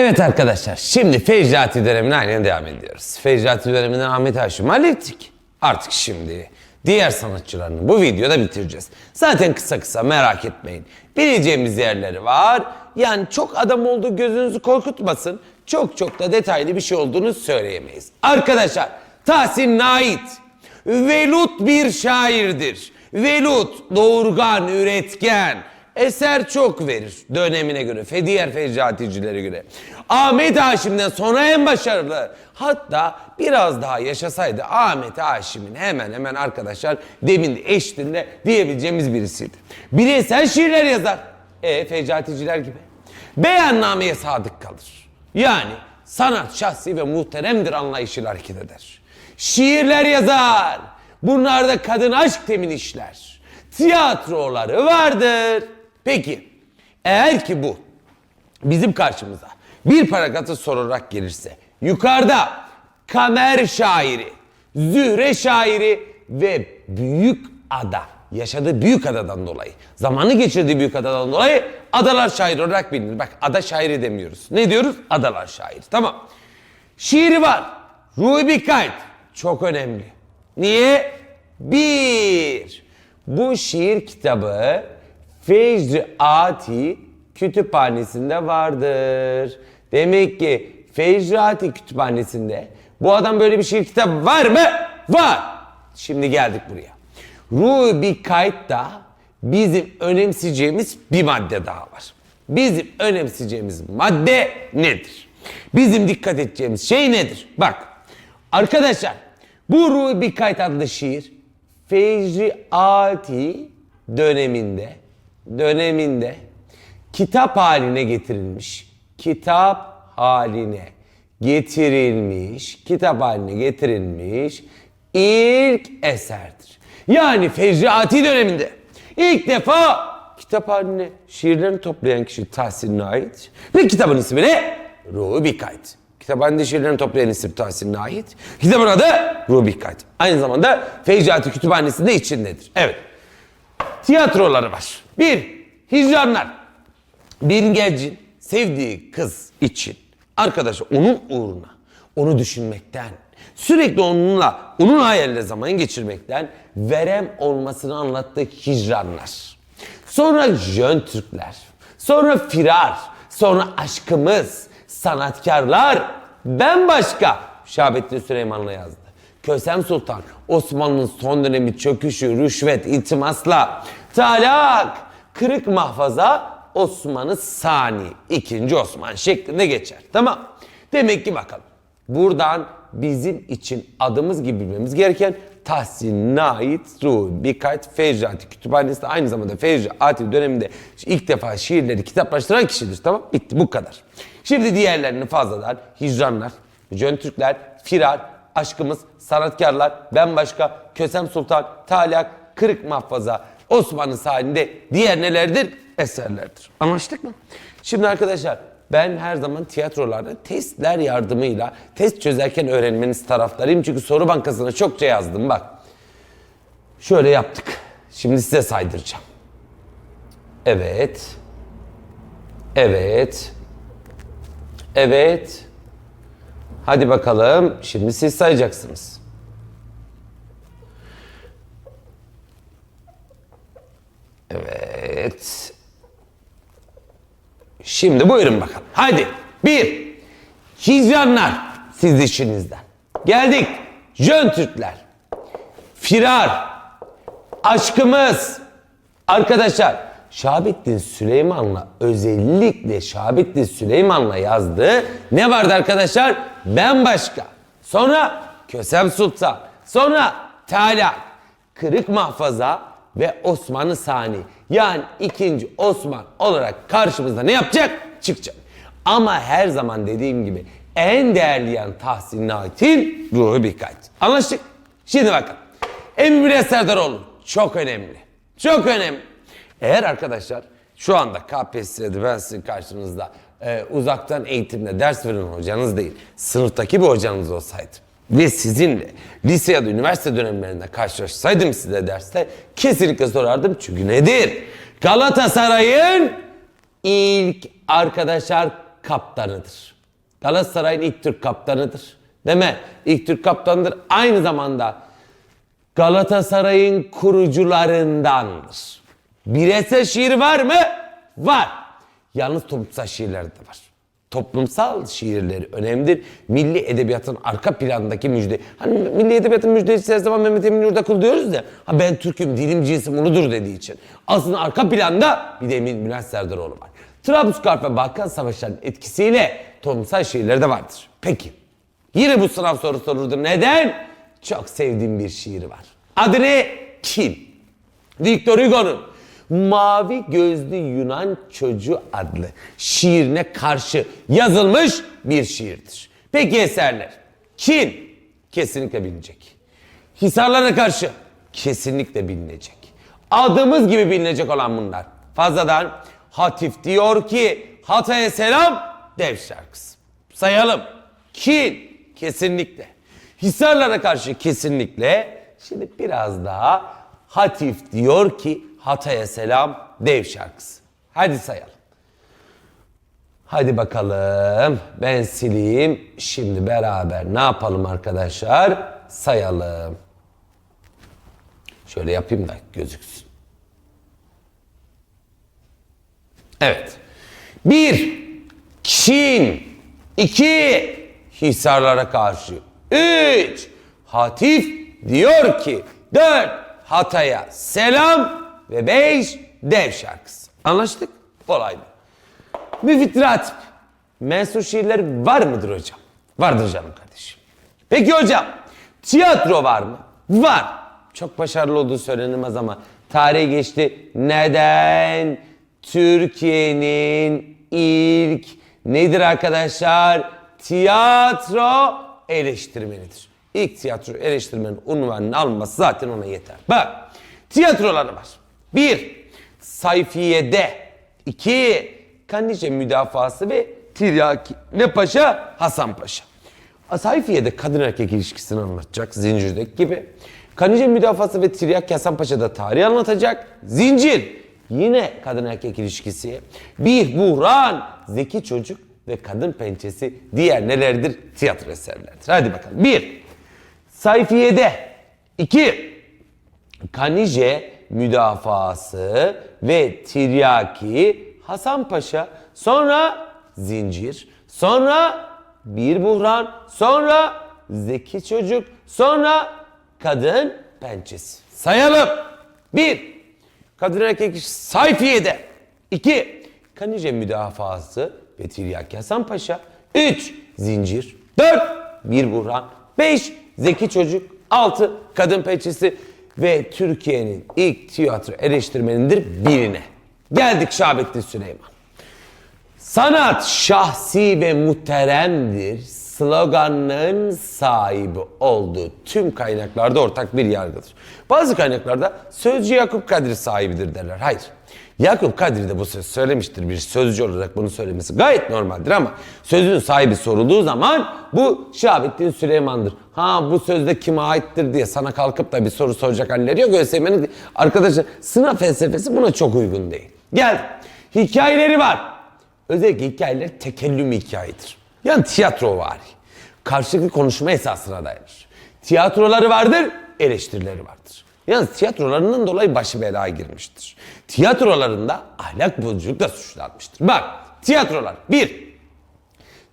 Evet arkadaşlar şimdi Fecrati dönemine aynen devam ediyoruz. Fecrati döneminden Ahmet Haşim'i hallettik. Artık şimdi diğer sanatçılarını bu videoda bitireceğiz. Zaten kısa kısa merak etmeyin. Bileceğimiz yerleri var. Yani çok adam olduğu gözünüzü korkutmasın. Çok çok da detaylı bir şey olduğunu söyleyemeyiz. Arkadaşlar Tahsin Nait velut bir şairdir. Velut doğurgan, üretken, Eser çok verir dönemine göre, fe diğer göre. Ahmet Haşim'den sonra en başarılı. Hatta biraz daha yaşasaydı Ahmet Haşim'in hemen hemen arkadaşlar demin eşliğinde diyebileceğimiz birisiydi. Bireysel şiirler yazar. E fecraticiler gibi. Beyannameye sadık kalır. Yani sanat şahsi ve muhteremdir anlayışıyla hareket eder. Şiirler yazar. Bunlarda kadın aşk temin işler. Tiyatroları vardır. Peki eğer ki bu bizim karşımıza bir parakatı sorarak gelirse yukarıda kamer şairi, zühre şairi ve büyük ada yaşadığı büyük adadan dolayı zamanı geçirdiği büyük adadan dolayı adalar şairi olarak bilinir. Bak ada şairi demiyoruz. Ne diyoruz? Adalar şairi. Tamam. Şiiri var. Ruhi Kayıt. Çok önemli. Niye? Bir. Bu şiir kitabı Fecri Ati kütüphanesinde vardır. Demek ki Fecri Ati kütüphanesinde bu adam böyle bir şiir kitabı var mı? Var. Şimdi geldik buraya. Ruhi Kayıt'ta bizim önemseyeceğimiz bir madde daha var. Bizim önemseyeceğimiz madde nedir? Bizim dikkat edeceğimiz şey nedir? Bak arkadaşlar bu Ruhi Kayıt adlı şiir Fecri Ati döneminde döneminde kitap haline getirilmiş. Kitap haline getirilmiş, kitap haline getirilmiş ilk eserdir. Yani Fecri döneminde ilk defa kitap haline şiirlerini toplayan kişi Tahsin'e ait ve kitabın ismi ne? Ruhi Bikayt. Kitaphanede şiirlerini toplayan isim Tahsin'e ait. Kitabın adı Ruhi Bikayt. Aynı zamanda Fecri Kütüphanesi'nde içindedir. Evet. Tiyatroları var. Bir, hicranlar. Bir gencin sevdiği kız için arkadaşı onun uğruna onu düşünmekten sürekli onunla onun hayaliyle zaman geçirmekten verem olmasını anlattığı hicranlar. Sonra Jön Türkler, sonra Firar, sonra Aşkımız, Sanatkarlar, Ben Başka Şahabettin Süleyman'la yazdı. Kösem Sultan, Osmanlı'nın son dönemi çöküşü, rüşvet, iltimasla, talak, kırık mahfaza, Osman'ı Sani, ikinci Osman şeklinde geçer. Tamam. Demek ki bakalım. Buradan bizim için adımız gibi bilmemiz gereken Tahsin Nait Ruhi Bikayt Fecrati Kütüphanesi de aynı zamanda Fecrati döneminde ilk defa şiirleri kitaplaştıran kişidir. Tamam bitti bu kadar. Şimdi diğerlerini fazladan hicranlar, Jön Türkler, Firar, Aşkımız, Sanatkarlar, Ben Başka, Kösem Sultan, Talak, Kırık Mahfaza, Osmanlı sahilinde diğer nelerdir? Eserlerdir. Anlaştık mı? Şimdi arkadaşlar ben her zaman tiyatrolarda testler yardımıyla test çözerken öğrenmeniz taraftarıyım. Çünkü soru bankasına çokça yazdım bak. Şöyle yaptık. Şimdi size saydıracağım. Evet. Evet. Evet. Hadi bakalım. Şimdi siz sayacaksınız. Evet. Şimdi buyurun bakalım. Hadi. Bir. Hicranlar siz işinizden. Geldik. Jön Türkler. Firar. Aşkımız. Arkadaşlar Şahabettin Süleyman'la özellikle Şahabettin Süleyman'la yazdığı ne vardı arkadaşlar? Ben başka. Sonra Kösem Sultan. Sonra Talak. Kırık Mahfaza ve Osmanlı Sani. Yani ikinci Osman olarak karşımızda ne yapacak? Çıkacak. Ama her zaman dediğim gibi en değerli yan Tahsin Nait'in ruhu bir kayıt. Anlaştık? Şimdi bakın. Emin Serdaroğlu çok önemli. Çok önemli. Eğer arkadaşlar şu anda KPSS'de ben sizin karşınızda e, uzaktan eğitimde ders veren hocanız değil, sınıftaki bir hocanız olsaydı ve sizinle lise ya da üniversite dönemlerinde karşılaşsaydım size derste kesinlikle sorardım. Çünkü nedir? Galatasaray'ın ilk arkadaşlar kaptanıdır. Galatasaray'ın ilk Türk kaptanıdır. Deme ilk Türk kaptanıdır. Aynı zamanda Galatasaray'ın kurucularındandır. Bireysel şiir var mı? Var. Yalnız toplumsal şiirler de var. Toplumsal şiirleri önemlidir. Milli edebiyatın arka plandaki müjde. Hani milli edebiyatın müjdecisi her zaman Mehmet Emin Yurdakul diyoruz ya. Ha ben Türk'üm, dilim cinsim unudur dediği için. Aslında arka planda bir de Emin Bülent Serdaroğlu var. Trablusgarp ve Balkan Savaşları'nın etkisiyle toplumsal şiirleri de vardır. Peki. Yine bu sınav sorusu sorulur. Neden? Çok sevdiğim bir şiiri var. Adı ne? Kim? Victor Hugo'nun Mavi Gözlü Yunan Çocuğu adlı şiirine karşı yazılmış bir şiirdir. Peki eserler? Çin kesinlikle bilinecek. Hisarlara karşı kesinlikle bilinecek. Adımız gibi bilinecek olan bunlar. Fazladan Hatif diyor ki Hatay'a selam dev şarkısı. Sayalım. Çin kesinlikle. Hisarlara karşı kesinlikle. Şimdi biraz daha Hatif diyor ki Hatay'a selam dev şarkısı. Hadi sayalım. Hadi bakalım. Ben sileyim. Şimdi beraber ne yapalım arkadaşlar? Sayalım. Şöyle yapayım da gözüksün. Evet. Bir, Çin. iki Hisarlara karşı. Üç, Hatif diyor ki. Dört, Hatay'a selam. Ve beş, dev şarkısı. Anlaştık? Kolaydı. Müfit Ratip. Mensur şiirleri var mıdır hocam? Vardır canım kardeşim. Peki hocam, tiyatro var mı? Var. Çok başarılı olduğu söylenemez ama tarihe geçti. Neden? Türkiye'nin ilk nedir arkadaşlar? Tiyatro eleştirmenidir. İlk tiyatro eleştirmenin unvanını alması zaten ona yeter. Bak, tiyatroları var. Bir, sayfiyede. İki, Kandice müdafası ve Tiryaki ne paşa? Hasan Paşa. Sayfiye'de kadın erkek ilişkisini anlatacak zincirdeki gibi. Kanice müdafası ve Tiryak Hasan Paşa'da tarih anlatacak. Zincir yine kadın erkek ilişkisi. Bir buhran, zeki çocuk ve kadın pençesi diğer nelerdir? Tiyatro eserlerdir. Hadi bakalım. Bir, sayfiyede. iki Kanice müdafası ve Tiryaki Hasan Paşa sonra zincir sonra bir buhran sonra zeki çocuk sonra kadın pençesi. Sayalım. Bir, kadın erkek sayfiyede. İki, Kanice müdafası ve Tiryaki Hasan Paşa. Üç, zincir. Dört, bir buhran. Beş, zeki çocuk. Altı, kadın pençesi ve Türkiye'nin ilk tiyatro eleştirmenindir birine. Geldik Şahabettin Süleyman. Sanat şahsi ve muhteremdir. Sloganların sahibi olduğu tüm kaynaklarda ortak bir yargıdır. Bazı kaynaklarda sözcü Yakup Kadri sahibidir derler. Hayır. Yakup Kadri de bu söz söylemiştir bir sözcü olarak bunu söylemesi gayet normaldir ama sözün sahibi sorulduğu zaman bu Şahabettin Süleyman'dır. Ha bu sözde kime aittir diye sana kalkıp da bir soru soracak halleri yok. ÖSYM'nin arkadaşlar sınav felsefesi buna çok uygun değil. Gel hikayeleri var. Özellikle hikayeler tekellüm hikayedir. Yani tiyatro var. Karşılıklı konuşma esasına dayanır. Tiyatroları vardır, eleştirileri vardır. Yalnız tiyatrolarından dolayı başı belaya girmiştir. Tiyatrolarında ahlak bozuculukla suçlanmıştır. Bak tiyatrolar bir,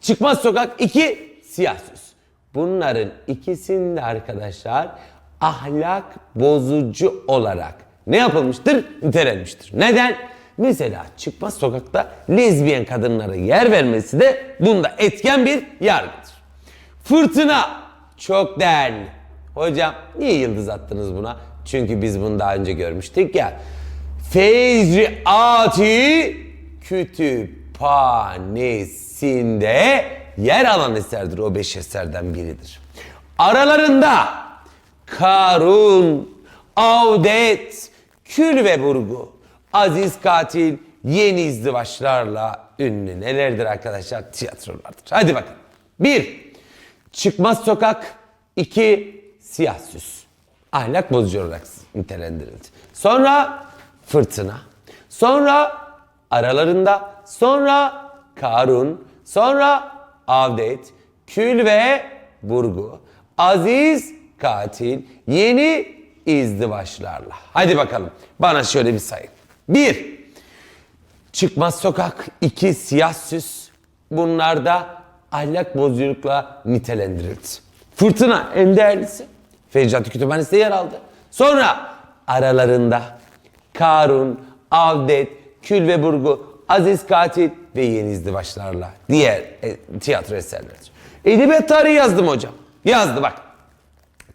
Çıkmaz Sokak iki, Siyah Söz. Bunların ikisinde arkadaşlar ahlak bozucu olarak ne yapılmıştır? Nitelenmiştir. Neden? Mesela Çıkmaz Sokak'ta lezbiyen kadınlara yer vermesi de bunda etken bir yargıdır. Fırtına çok değerli. Hocam niye yıldız attınız buna? Çünkü biz bunu daha önce görmüştük ya. Feyzi Ati Kütüphanesi'nde yer alan eserdir. O beş eserden biridir. Aralarında Karun, Avdet, Kül ve Burgu, Aziz Katil, Yeni izdivaçlarla ünlü nelerdir arkadaşlar? Tiyatrolardır. Hadi bakalım. Bir, Çıkmaz Sokak. iki Siyah Süs. Ahlak bozucu olarak nitelendirildi. Sonra Fırtına. Sonra aralarında. Sonra Karun. Sonra Avdet, Kül ve Burgu, Aziz Katil, Yeni izdivaçlarla. Hadi bakalım bana şöyle bir sayın. Bir, Çıkmaz sokak, iki siyah süs. Bunlar da ahlak bozuculukla nitelendirildi. Fırtına en değerlisi. Fecrati Kütüphanesi'nde yer aldı. Sonra aralarında Karun, Avdet, Kül ve Burgu, Aziz Katil ve Yeni İzdivaçlarla diğer e, tiyatro eserleridir. Edebiyat tarihi yazdım hocam. Yazdı bak.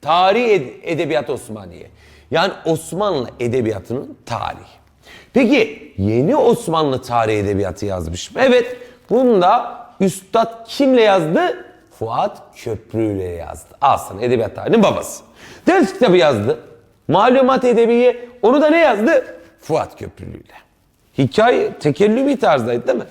Tarih ed- Edebiyat Osmaniye. Yani Osmanlı Edebiyatı'nın tarihi. Peki yeni Osmanlı tarih edebiyatı yazmış mı? Evet. Bunu da Üstad kimle yazdı? Fuat Köprü ile yazdı. Al sana edebiyat tarihinin babası. Ders kitabı yazdı. Malumat edebiye. Onu da ne yazdı? Fuat Köprülü ile. Hikaye tekellübi tarzdaydı değil mi?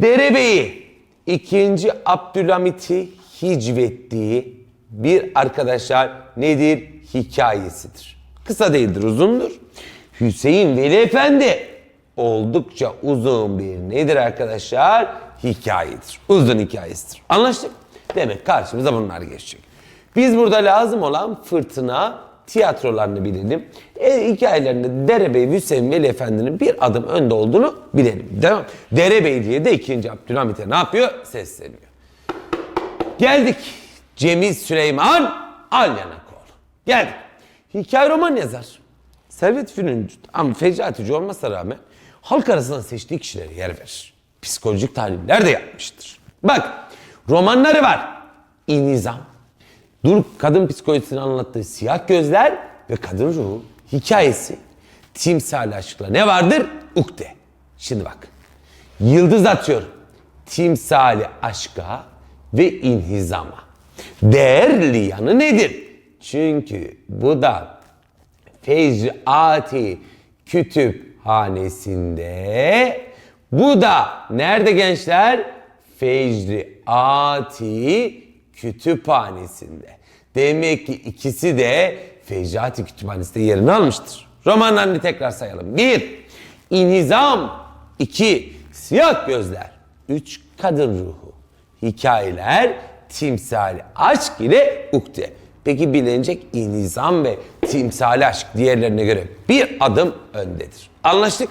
Derebeyi ikinci Abdülhamit'i hicvettiği bir arkadaşlar nedir? Hikayesidir. Kısa değildir, uzundur. Hüseyin Veli Efendi oldukça uzun bir nedir arkadaşlar? Hikayedir. Uzun hikayesidir. Anlaştık? Demek karşımıza bunlar geçecek. Biz burada lazım olan fırtına tiyatrolarını bilelim. E, hikayelerinde Derebey Hüseyin Veli Efendi'nin bir adım önde olduğunu bilelim. Devam. Derebey diye de 2. Abdülhamit'e ne yapıyor? Sesleniyor. Geldik. Cemil Süleyman Alyanakoğlu. Geldik. Hikaye roman yazar. Servet Fünuncu ama Fecatici olmasına rağmen halk arasından seçtiği kişilere yer verir. Psikolojik tahliller de yapmıştır. Bak romanları var. İnizam, Dur kadın psikolojisini anlattığı siyah gözler ve kadın ruhu hikayesi timsali aşkla ne vardır? Ukde. Şimdi bak. Yıldız atıyor. Timsali aşka ve inhizama. Değerli yanı nedir? Çünkü bu da Fecrati kütüphanesinde bu da nerede gençler? Fecrati kütüphanesinde. Demek ki ikisi de Fecrati kütüphanesinde yerini almıştır. Romanlarını tekrar sayalım. Bir, İnizam. iki Siyah gözler. Üç, Kadın ruhu. Hikayeler, timsali aşk ile ukde. Peki bilinecek inizam ve timsali aşk diğerlerine göre bir adım öndedir. Anlaştık?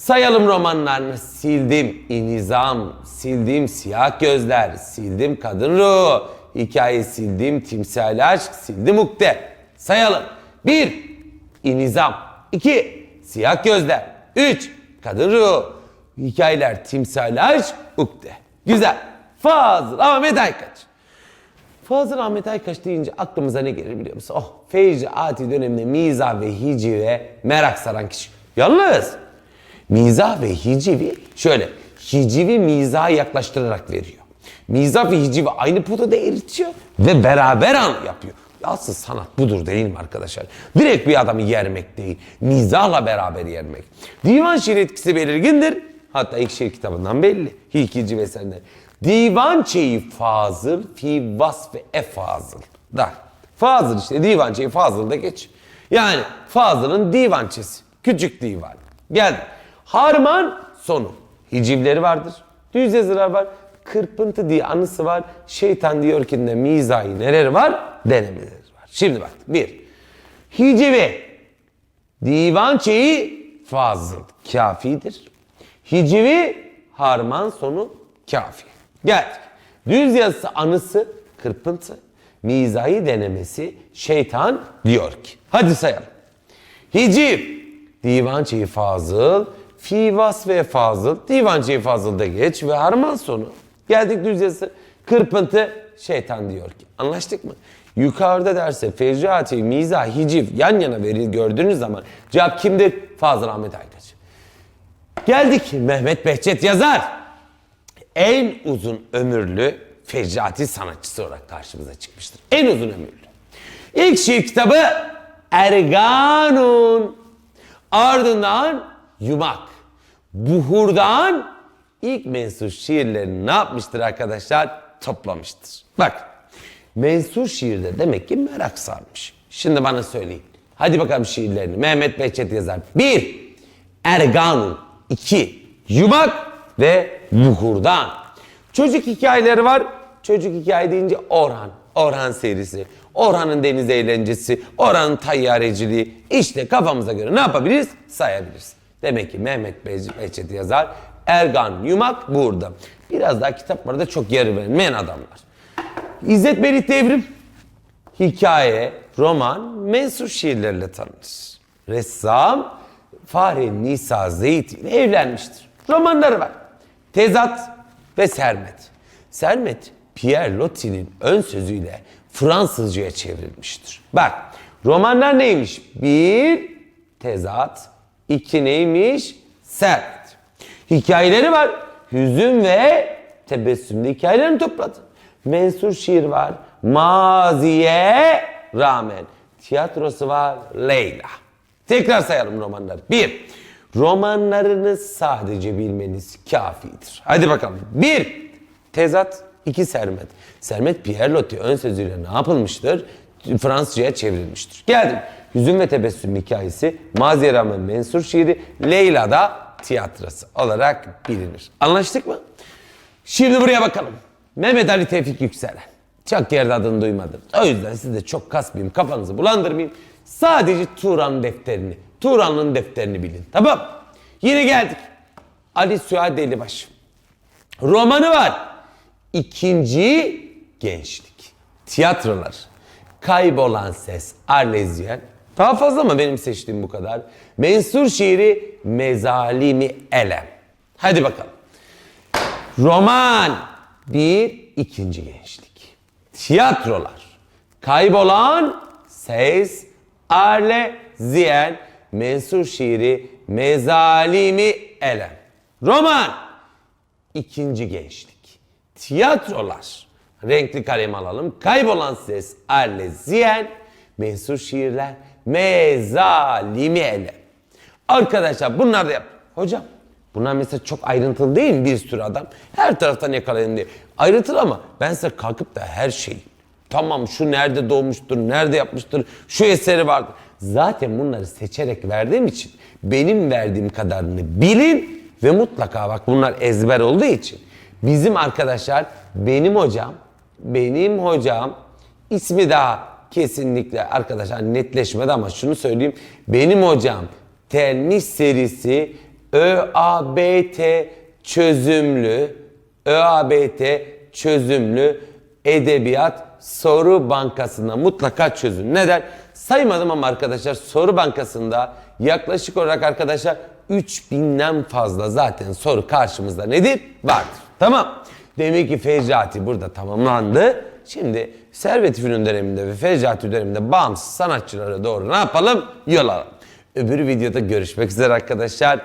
Sayalım romanlarını. Sildim inizam, sildim siyah gözler, sildim kadın ruhu, hikaye sildim timsali aşk, sildim ukde. Sayalım. Bir, inizam. iki siyah gözler. Üç, kadın ruhu, hikayeler timsali aşk, ukde. Güzel. Fazıl Ahmet Aykaç. Fazıl Ahmet Aykaç deyince aklımıza ne gelir biliyor musun? Oh Feyzi Ati döneminde mizah ve hicive merak saran kişi. Yalnız mizah ve hicivi şöyle hicivi mizaha yaklaştırarak veriyor. Mizah ve hicivi aynı potada eritiyor ve beraber yapıyor. Asıl sanat budur değil mi arkadaşlar? Direkt bir adamı yermek değil, mizahla beraber yermek. Divan şiir etkisi belirgindir. Hatta ilk şiir kitabından belli. Hilkici ve senden. Divan çeyi fazıl fi vasfı e fazıl. Da. Fazıl işte divan çeyi fazıl da geç. Yani Fazıl'ın divançesi. Küçük divan. Geldi. Harman sonu. Hicivleri vardır. Düz yazılar var. Kırpıntı diye anısı var. Şeytan diyor ki de mizahi neler var? Denemeleri var. Şimdi bak. Bir. Hicivi. Divan çeyi fazıl. Kafidir. Hicivi harman sonu kafi. Geldik. Düz yazısı anısı kırpıntı. Mizahi denemesi şeytan diyor ki. Hadi sayalım. Hiciv. Divançeyi fazıl. Fivas ve fazıl. Divançeyi fazıl da geç ve harman sonu. Geldik düz. Kırpıntı şeytan diyor ki. Anlaştık mı? Yukarıda derse Fecrati, Mizah, Hiciv yan yana veri gördüğünüz zaman cevap kimdir? Fazıl Ahmet Aykaç. Geldik Mehmet Behçet yazar. En uzun ömürlü Fecrati sanatçısı olarak karşımıza çıkmıştır. En uzun ömürlü. İlk şiir kitabı Erganun. Ardından Yumak. Buhur'dan ilk mensur şiirlerini ne yapmıştır arkadaşlar? Toplamıştır. Bak mensur şiirde demek ki merak sarmış. Şimdi bana söyleyin. Hadi bakalım şiirlerini. Mehmet Behçet yazar. Bir, Erganun. iki Yumak ve Buhur'dan. Çocuk hikayeleri var. Çocuk hikaye deyince Orhan. Orhan serisi. Orhan'ın deniz eğlencesi, Orhan'ın tayyareciliği. İşte kafamıza göre ne yapabiliriz? Sayabiliriz. Demek ki Mehmet Behçet yazar, Ergan Yumak burada. Biraz daha kitaplarda çok yer verilmeyen adamlar. İzzet Melih Devrim hikaye, roman, mensur şiirlerle tanınır. Ressam Fahri Nisa Zeyt ile evlenmiştir. Romanları var. Tezat ve Sermet. Sermet Pierre Loti'nin ön sözüyle Fransızcaya çevrilmiştir. Bak romanlar neymiş? Bir tezat, iki neymiş? Sermet. Hikayeleri var. Hüzün ve tebessümlü hikayelerini topladı. Mensur şiir var. Maziye rağmen. Tiyatrosu var. Leyla. Tekrar sayalım romanları. Bir, romanlarını sadece bilmeniz kafidir. Hadi bakalım. Bir, tezat. iki Sermet. Sermet Pierre Loti ön sözüyle ne yapılmıştır? Fransızcaya çevrilmiştir. Geldim. Hüzün ve tebessüm hikayesi, Maziye rağmen mensur şiiri, Leyla da tiyatrosu olarak bilinir. Anlaştık mı? Şimdi buraya bakalım. Mehmet Ali Tevfik Yükselen. Çok yerde adını duymadım. O yüzden siz de çok kasmayayım, kafanızı bulandırmayayım. Sadece Turan defterini, Turan'ın defterini bilin. Tamam. Yine geldik. Ali Suat Delibaş. Romanı var. İkinci gençlik. Tiyatrolar. Kaybolan ses. Arlezyen. Daha fazla mı benim seçtiğim bu kadar? Mensur şiiri Mezalimi Elem. Hadi bakalım. Roman. Bir, ikinci gençlik. Tiyatrolar. Kaybolan ses, arle, ziyen, mensur şiiri, mezalimi, elem. Roman. ikinci gençlik. Tiyatrolar. Renkli kalem alalım. Kaybolan ses, arle, ziyen, mensur şiirler, mezalimi, elem. Arkadaşlar bunlar da yap. Hocam bunlar mesela çok ayrıntılı değil mi bir sürü adam? Her taraftan yakalayın diye. Ayrıntılı ama ben size kalkıp da her şeyi tamam şu nerede doğmuştur, nerede yapmıştır, şu eseri vardır. Zaten bunları seçerek verdiğim için benim verdiğim kadarını bilin ve mutlaka bak bunlar ezber olduğu için bizim arkadaşlar benim hocam, benim hocam ismi daha kesinlikle arkadaşlar netleşmedi ama şunu söyleyeyim. Benim hocam Telmiş serisi ÖABT çözümlü ÖABT çözümlü edebiyat soru bankasında mutlaka çözün. Neden? Saymadım ama arkadaşlar soru bankasında yaklaşık olarak arkadaşlar 3000'den fazla zaten soru karşımızda nedir? Vardır. Tamam. Demek ki Fecrati burada tamamlandı. Şimdi Servet Fünun döneminde ve Fecrati döneminde bağımsız sanatçılara doğru ne yapalım? Yol alalım. Öbür videoda görüşmek üzere arkadaşlar.